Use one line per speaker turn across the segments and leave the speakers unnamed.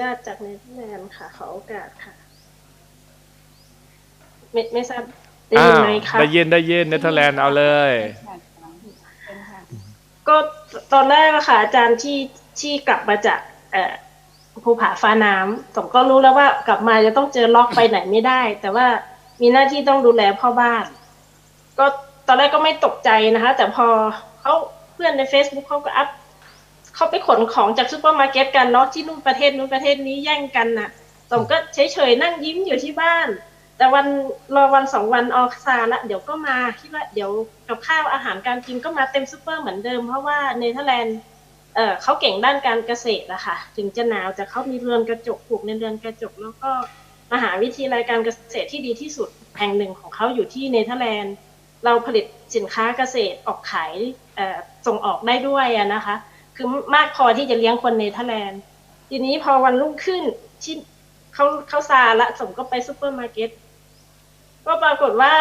ญาตจากเนเธอร์แลนด์ค่ะขอโอกาสค่ะ ไม่ไม่ทราบได้ยินไหมคะ
ได้ยินได้ยินเนเธอร์แลนด์เอาเลย
เป็นค่ะ
ก็ตอนแรกอะค่ะอาจารย์ที่ที่กลับมาจากเอ่อภูผาฟ้าน้ำผมก็รู้แล้วว่ากลับมาจะต้องเจอล็อกไปไหนไม่ได้ แต่ว่ามีหน้าที่ต้องดูแลพ่อบ้าน ก็ตอนแรกก็ไม่ตกใจนะคะ แต่พอเขาเพื่อนใน Facebook เขาก็อัพ เขาไปขนของจากซูเปอร์มาร์เก็ตกันเนาะที่นู่นประเทศนู้นประเทศนี้แย่งกันน่ะผมก็เฉยๆนั่งยิ้มอยู่ที่บ้าน แต่วันรอวันสองวันออกซาละเดี๋ยวก็มาคิดว่าเดี๋ยวกับข้าวอาหารการกินก็มาเต็มซูเปอร์เหมือนเดิม เพราะว่าเนเธอร์แลนด์เออเขาเก่งด้านการเกษตรอะค่ะ ถึงจะหนาวแต่เขามีเรือนกระจกปลูกในเรือนกระจก แล้วก็มหาวิทยาลัยการเกษตรที่ดีที่สุดแห่งหนึ่งของเขาอยู่ที่เนเธอร์แลนด์ เราผลิตสินค้าเกษตรออกขายส่งออกได้ด้วยอะนะคะ คือมากพอที่จะเลี้ยงคนเนเธอร์แลนด์ ทีนี้พอวันรุ่งขึ้นที่เขาเขาซาละสมก็ไปซูเปอร์มาร์เก็ตก็ปรากฏว่า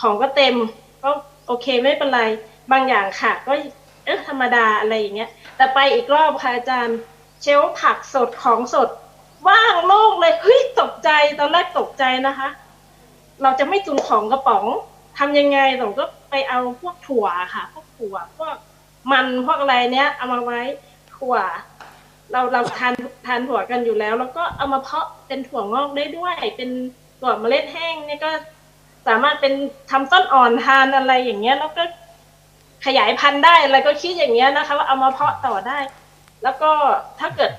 ของก็เต็มก็โอเคไม่เป็นไร บางอย่างค่ะ ก็เออธรรมดาอะไรอย่างเงี้ย แต่ไปอีกรอบค่ะอาจารย์เชลผักสดของสด ว่างโล่งเลยเฮ้ยตกใจตอนแรกตกใจนะคะ เราจะไม่ตุนของกระป๋องทำยังไงผมก็ไปเอาพวกถั่วค่ะ พวกถั่วพวก มันพวกอะไรเนี้ย เอามาไว้ถั่ว เราเราทานทานถั่วกันอยู่แล้ว แล้วก็เอามาเพาะเป็นถั่วงอกได้ด้วย เป็นถั่วเมล็ดแห้งเนี่ยก็สามารถเป็นทำต้นอ่อนทานอะไรอย่างเงี้ย แล้วก็ขยายพันธุ์ได้อะไรก็คิดอย่างเงี้ยนะคะ ว่าเอามาเพาะต่อได้ แล้วก็ถ้าเกิด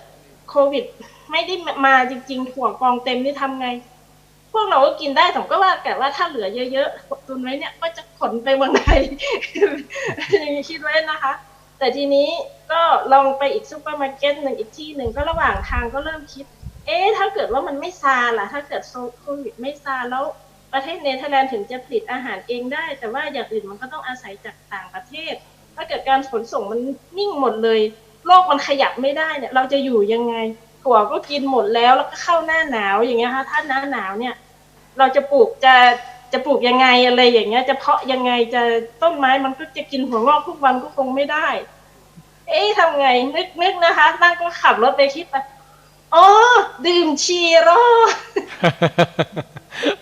โควิด ไม่ได้มาจริง ๆ ถั่วกองเต็มนี่ทำไง พวกเราก็กินได้ผมก็ว่าแต่ว่าถ้าเหลือเยอะๆตุนไว้เนี่ยก็จะขนไปเมืองไทยอย่างนี้คิดไว้นะคะ แต่ทีนี้ก็ลองไปอีกซูเปอร์มาร์เก็ตหนึ่งอีกที่หนึ่งก็ระหว่างทางก็เริ่มคิด เอ๊ะถ้าเกิดว่ามันไม่ซาล่ะ ถ้าเกิดโควิดไม่ซาแล้วประเทศเนเธอร์แลนด์ถึงจะผลิตอาหารเองได้ แต่ว่าอย่างอื่นมันก็ต้องอาศัยจากต่างประเทศ ถ้าเกิดการขนส่งมันนิ่งหมดเลย โลกมันขยับไม่ได้เนี่ย เราจะอยู่ยังไง ถั่วก็กินหมดแล้วแล้วก็เข้าหน้าหนาวอย่างเงี้ยค่ะถ้าหน้าหนาวเนี่ย เราจะปลูกจะจะปลูกยังไงอะไรอย่างเงี้ย จะเพาะยังไงจะต้นไม้มันก็จะกินหัวงอกทุกวันก็คงไม่ได้ เอ๊ะทำไงนึกนึกนะคะนั่งก็ขับรถไปคิดไปอ๋อดื่มชีโร่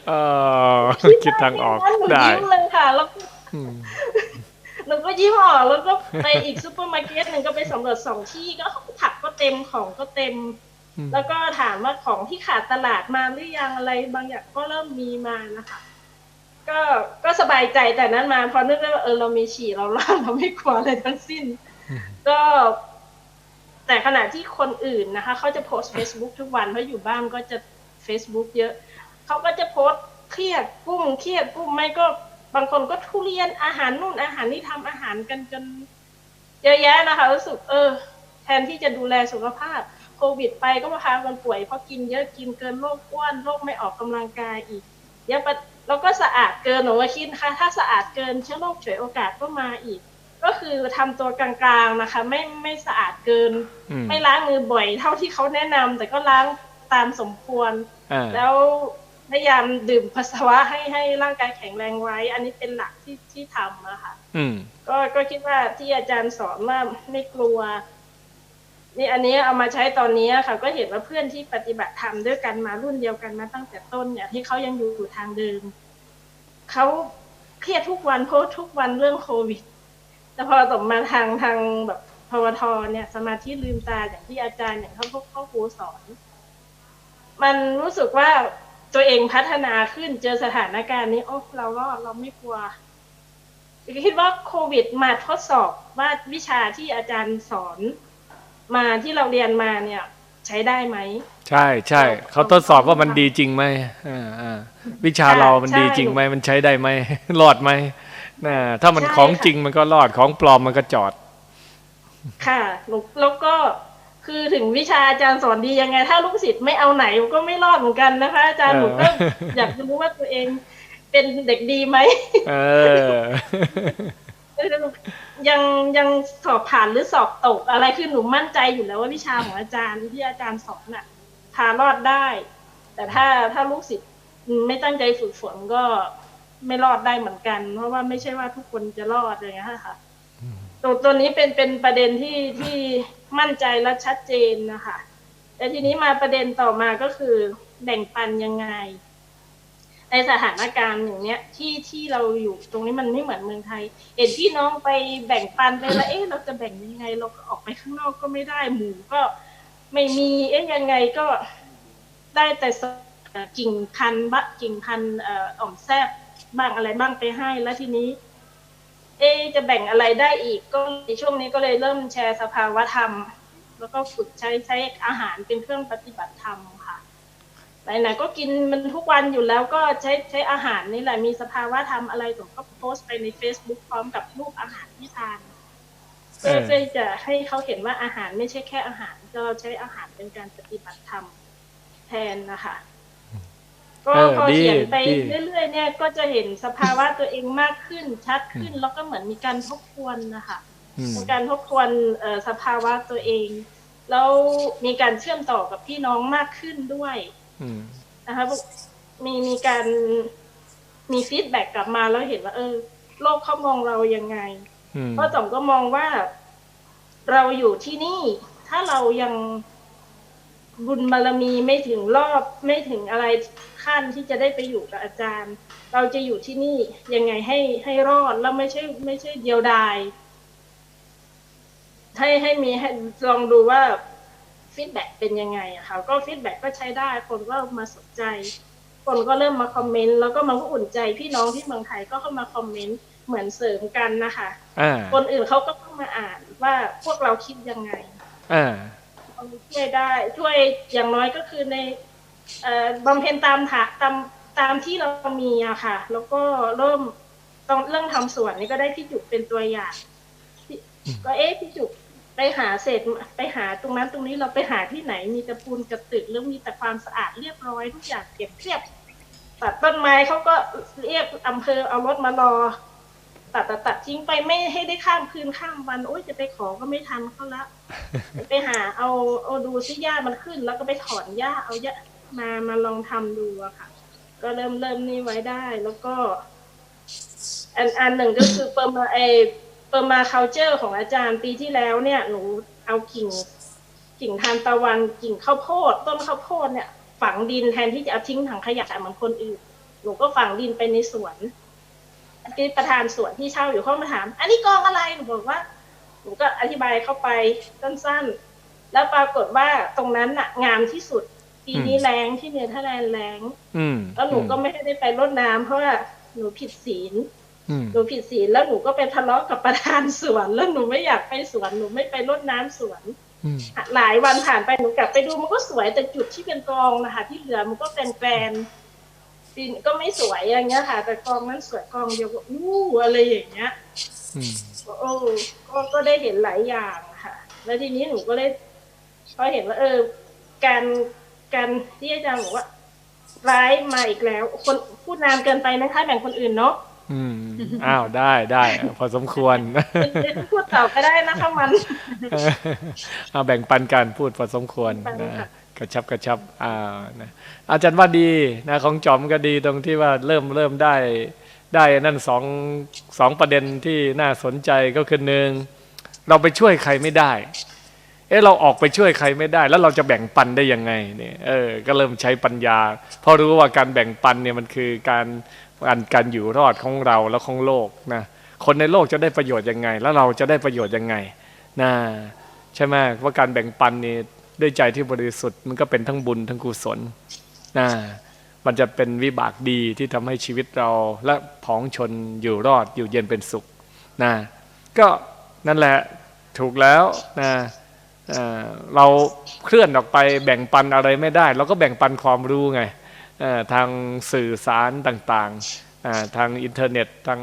เออคิดทางออก
หนู
ได้
ยิ้มเลยค่ะแล้วก็
อืม
หนูก็ยิ้มออกแล้วก็ไปอีกซูเปอร์มาร์เก็ตหนึ่งก็ไปสำรวจสองที่ก็ผักก็เต็มของก็เต็ม
อืม
แล้วก็ถามว่าของที่ขาดตลาดมาหรือยังอะไรบางอย่างก็เริ่มมีมานะคะก็ก็สบายใจแต่นั้นมาพอนึกได้ว่าเออเรามีฉี่เราล่าเราไม่กลัวอะไรทั้งสิ้น ก็ แต่ขณะที่คนอื่นนะคะเขาจะโพสต์ Facebook ทุกวันเพราะอยู่บ้านก็จะ Facebook เยอะ เขาก็จะโพสต์เครียดกุ้มเครียดกุ้มไม่ก็ บางคนก็ทุเรียนอาหารนู่นอาหารนี่ทำอาหารกันจนเยอะแยะนะคะรู้สึกเออ แทนที่จะดูแลสุขภาพโควิดไปก็มาพากันป่วยเพราะกินเยอะกินเกินโรคอ้วนโรคไม่ออกกำลังกายอีกเยอะปะแล้วก็สะอาดเกินหนูว่าคิดนะคะถ้าสะอาดเกินเชื้อโรคฉวยโอกาสก็มาอีก ก็คือทำตัวกลางๆนะคะ ไม่ไม่สะอาดเกิน
อืม
ไม่ล้างมือบ่อยเท่าที่เขาแนะนำแต่ก็ล้างตามสมควร
อ่า
แล้ว พยายามดื่มปัสสาวะให้ให้ร่างกายแข็งแรงไว้ อันนี้เป็นหลักที่ที่ทำอะค่ะ
อืม
ก็ก็คิดว่าที่อาจารย์สอนว่าไม่กลัว นี่อันนี้เอามาใช้ตอนนี้ค่ะ ก็เห็นว่าเพื่อนที่ปฏิบัติธรรมด้วยกันมารุ่นเดียวกันมาตั้งแต่ต้นเนี่ยที่เขายังอยู่ทางเดิมเขาเครียดทุกวันโพสต์ทุกวันเรื่องโควิด แต่พอตกมาทางทางแบบพวทเนี่ย สมาธิลืมตาอย่างที่อาจารย์อย่างเขาพวกพ่อครูสอน มันรู้สึกว่า ตัวเองพัฒนาขึ้นเจอสถานการณ์นี้โอ้เรารอดเราไม่กลัวคิดว่าโควิดมาทดสอบว่าวิชาที่อาจารย์สอนมาที่เราเรียนมาเนี่ย ใช้ได้ไหม
ใช่ใช่เขาทดสอบว่ามันดีจริงไหมอ่าอ่าวิชาเรามัน
ใช่
ดีจริงไหมมันใช้ได้ไหมรอดไหมนะถ้ามัน
ใช่
ของ
ค่ะ
จริงมันก็รอดของปลอมมันก็จอด
ค่ะแล้วแล้วก็ คือถึงวิชาอาจารย์สอนดียังไง ถ้าลูกศิษย์ไม่เอาไหนก็ไม่รอดเหมือนกันนะคะ อาจารย์
เออ
ผมก็อยากจะรู้ว่าตัวเองเป็นเด็กดีไหม
เออ
ยังยังสอบผ่านหรือสอบตกอะไรคือหนูมั่นใจอยู่แล้วว่าวิชาของอาจารย์ที่อาจารย์สอนน่ะพารอดได้ แต่ถ้าถ้าลูกศิษย์ไม่ตั้งใจฝึกฝนก็ไม่รอดได้เหมือนกัน เพราะว่าไม่ใช่ว่าทุกคนจะรอดอะไรอย่างเงี้ยค่ะ ตัวตัวนี้เป็นเป็นประเด็นที่ที่มั่นใจและชัดเจนนะคะแต่ทีนี้มาประเด็นต่อมาก็คือแบ่งปันยังไง ในสถานการณ์อย่างเนี้ยที่ที่เราอยู่ตรงนี้มันไม่เหมือนเมืองไทย เห็นพี่น้องไปแบ่งปันไปแล้วเอ๊ะเราจะแบ่งยังไง เราก็ออกไปข้างนอกก็ไม่ได้หมูก็ไม่มีเอ๊ะยังไงก็ได้แต่สกิ่งพันบะกิ่งพันเอ่ออ่อมแซบบ้างอะไรบ้างไปให้แล้วทีนี้ เอ๊ะจะแบ่งอะไรได้อีกก็ในช่วงนี้ก็เลยเริ่มแชร์สภาวธรรม แล้วก็ฝึกใช้ใช้อาหารเป็นเครื่องปฏิบัติธรรมค่ะไหนๆก็กินมันทุกวันอยู่แล้วก็ใช้ใช้อาหารนี่แหละมีสภาวะธรรมอะไรผมก็โพสต์ไปใน Facebook พร้อมกับรูปอาหารที่ทานเพื่อ
เออ
เพื่อจะให้เขาเห็นว่าอาหารไม่ใช่แค่อาหารก็ใช้อาหารเป็นการปฏิบัติธรรมแทนนะคะ ก็
เออ
พอ
ดี
เขียนไป
ดี
เรื่อยๆเนี่ยก็จะเห็นสภาวะตัวเองมากขึ้นชัดขึ้นแล้วก็เหมือนมีการทบทวนนะคะ
อืม
มีการทบทวนเอ่อสภาวะตัวเองแล้วมีการเชื่อมต่อกับพี่น้องมากขึ้นด้วย
อืม
นะคะมีมีการมีฟีดแบ็กกลับมาแล้วเห็นว่า เออ โลกเขามองเรายังไง
อืม
เพราะจ่อมก็มองว่า เราอยู่ที่นี่ ถ้าเรายังบุญบารมีไม่ถึงรอบไม่ถึงอะไร ขั้นที่จะได้ไปอยู่กับอาจารย์ เราจะอยู่ที่นี่ยังไงให้ให้รอดแล้วไม่ใช่ไม่ใช่เดียวดายให้ให้มีให้ลองดูว่าฟีดแบ็กเป็นยังไงอะค่ะก็ฟีดแบ็กก็ใช้ได้คนก็มาสนใจ คนก็เริ่มมาคอมเมนต์แล้วก็มาอุ่นใจพี่น้องที่เมืองไทยก็เข้ามาคอมเมนต์เหมือนเสริมกันนะคะ
อ่า
คนอื่นเขาก็ต้องมาอ่านว่าพวกเราคิดยังไง
อ่า
ช่วยได้ช่วยอย่างน้อยก็คือในเอ่อ บำเพ็ญตามถาตามตามที่เรามีอะค่ะ แล้วก็เริ่มต้องเรื่องทำสวนนี่ก็ได้พี่จุกเป็นตัวอย่างพี่ก็เอ๊ะพี่จุกไปหาเศษไปหาตรงนั้นตรงนี้เราไปหาที่ไหนมีแต่ปูนกระตึกแล้วมีแต่ความสะอาดเรียบร้อยทุกอย่างเก็บเรียบตัดต้นไม้เขาก็เรียกอำเภอเอารถมารอตัดตัดตัดทิ้งไปไม่ให้ได้ข้ามคืนข้ามวันโอ๊ยจะไปขอก็ไม่ทันเขาละไปหาเอาเอาดูซิหญ้ามันขึ้น แล้วก็ไปถอนหญ้าเอาหญ้า มามาลองทำดูอะค่ะ ก็เริ่มเริ่มนี่ไว้ได้แล้วก็ อันอันหนึ่งก็คือเปอร์มาเอเปอร์มาเคาเจอร์ของอาจารย์ปีที่แล้วเนี่ย หนูเอากิ่งกิ่งทานตะวันกิ่งข้าวโพด ต้นข้าวโพดเนี่ย ฝังดินแทนที่จะเอาทิ้งถังขยะเหมือนคนอื่น หนูก็ฝังดินไปในสวนที่ประธานสวนที่เช่าอยู่เขามาถาม อันนี้กองอะไรหนูบอกว่าหนูก็อธิบายเข้าไปสั้นๆ แล้วปรากฏว่าตรงนั้นน่ะงามที่สุด ปีนี้แรงที่เนเธอร์แลนด์แรง
อืม
แล้วหนูก็ไม่ได้ไปรดน้ำเพราะว่าหนูผิดศีล
อืม
หนูผิดศีลแล้วหนูก็ไปทะเลาะกับประธานสวน แล้วหนูไม่อยากไปสวนหนูไม่ไปรดน้ำสวน
อืม
หลายวันผ่านไปหนูกลับไปดูมันก็สวยแต่จุดที่เป็นกองนะคะที่เหลือมันก็เป็นแกรนปีนก็ไม่สวยอย่างเงี้ยค่ะ แต่กองนั้นสวยกองเดียวก็อู้อะไรอย่างเงี้ย
อืม
โอ้ก็ก็ได้เห็นหลายอย่างค่ะ แล้วทีนี้หนูก็ได้พอเห็นว่าเออ การ การที่อาจารย์บอกว่า ร้ายมาอีกแล้ว คนพูดนานเกินไปนะคะแบ่งคนอื่นเนาะ
อืมอ้าวได้ได้พอสมควร
พูดต่อก็ได้นะคะมัน
เอาแบ่งปันกันพูดพอสมควร
แบ่งปัน
นะ
ค่ะ
กระชับกระชับอ่านะอาจารย์ว่าดีนะของจอมก็ดีตรงที่ว่าเริ่มเริ่มได้ ได้นั่นสองสองประเด็นที่น่าสนใจก็คือหนึ่งเราไปช่วยใครไม่ได้ เอ๊ะเราออกไปช่วยใครไม่ได้ แล้วเราจะแบ่งปันได้ยังไงเนี่ยเออก็เริ่มใช้ปัญญา เพราะรู้ว่าการแบ่งปันเนี่ยมันคือการการการอยู่รอดของเราและของโลกนะคนในโลกจะได้ประโยชน์ยังไง แล้วเราจะได้ประโยชน์ยังไงนะใช่ไหมว่าการแบ่งปันนี่ด้วยใจที่บริสุทธิ์มันก็เป็นทั้งบุญทั้งกุศลนะมันจะเป็นวิบากดีที่ทำให้ชีวิตเราและผองชนอยู่รอดอยู่เย็นเป็นสุขนะก็นั่นแหละถูกแล้วนะ เราเคลื่อนออกไปแบ่งปันอะไรไม่ได้ เราก็แบ่งปันความรู้ไงทางสื่อสารต่างๆทางอินเทอร์เน็ตทาง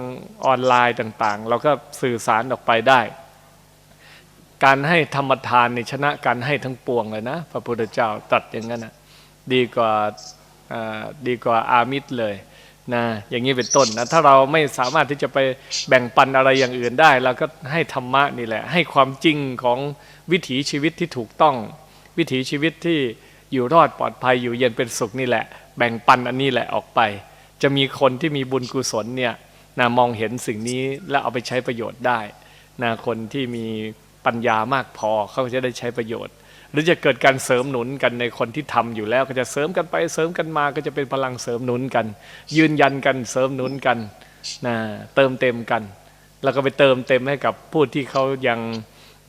ออนไลน์ต่างๆ เราก็สื่อสารออกไปได้ การให้ธรรมทานในชนะการให้ทั้งปวงเลยนะ พระพุทธเจ้าตรัสอย่างนั้นนะดีกว่าอ่าดีกว่าอามิตรเลย นะอย่างนี้เป็นต้นนะถ้าเราไม่สามารถที่จะไปแบ่งปันอะไรอย่างอื่นได้เราก็ให้ธรรมะนี่แหละ ให้ความจริงของวิถีชีวิตที่ถูกต้อง วิถีชีวิตที่อยู่รอดปลอดภัยอยู่เย็นเป็นสุขนี่แหละ แบ่งปันอันนี้แหละออกไป จะมีคนที่มีบุญกุศลเนี่ยนะมองเห็นสิ่งนี้แล้วเอาไปใช้ประโยชน์ได้นะคนที่มีปัญญามากพอเขาจะได้ใช้ประโยชน์ หรือจะเกิดการเสริมหนุนกันในคนที่ทำอยู่แล้วก็จะเสริมกันไปเสริมกันมาก็จะเป็นพลังเสริมหนุนกัน ยืนยันกันเสริมหนุนกันนะเติมเต็มกัน แล้วก็ไปเติมเต็มให้กับผู้ที่เขายัง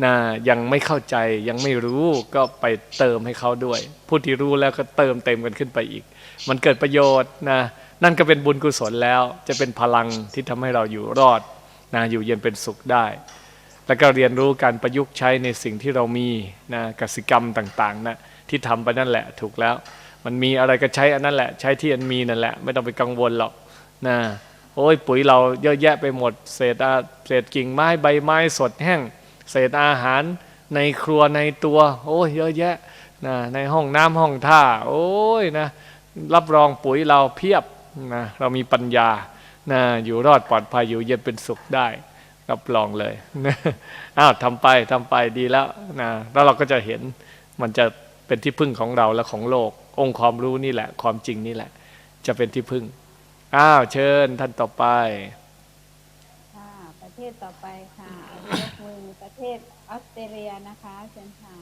นะยังไม่เข้าใจยังไม่รู้ก็ไปเติมให้เขาด้วย ผู้ที่รู้แล้วก็เติมเต็มกันขึ้นไปอีก มันเกิดประโยชน์นะนั่นก็เป็นบุญกุศลแล้วจะเป็นพลังที่ทำให้เราอยู่รอดนะอยู่เย็นเป็นสุขได้ แล้วก็เรียนรู้การประยุกต์ใช้ในสิ่งที่เรามีนะกสิกรรมต่างๆนะที่ทำไปนั่นแหละถูกแล้ว มันมีอะไรก็ใช้อันนั้นแหละ ใช้ที่อันมีนั่นแหละ ไม่ต้องไปกังวลหรอกนะโอ้ยปุ๋ยเราเยอะแยะไปหมด เศษอาเศษกิ่งไม้ใบไม้สดแห้ง เศษอาหารในครัวในตัว โอ้ยเยอะแยะนะในห้องน้ำห้องท่า โอ้ยนะรับรองปุ๋ยเราเพียบนะเรามีปัญญานะอยู่รอดปลอดภัยอยู่เย็นเป็นสุขได้ รับรองเลยอ้าวทำไปทำไปดีแล้วนะแล้วเราก็จะเห็นมันจะเป็นที่พึ่งของเราและของโลก องค์ความรู้นี่แหละ ความจริงนี่แหละ จะเป็นที่พึ่งอ้าวเชิญท่านต่อไป
ค่ะประเทศต่อไปค่ะยกมือประเทศออสเตรเลียนะคะเชิญค่ะ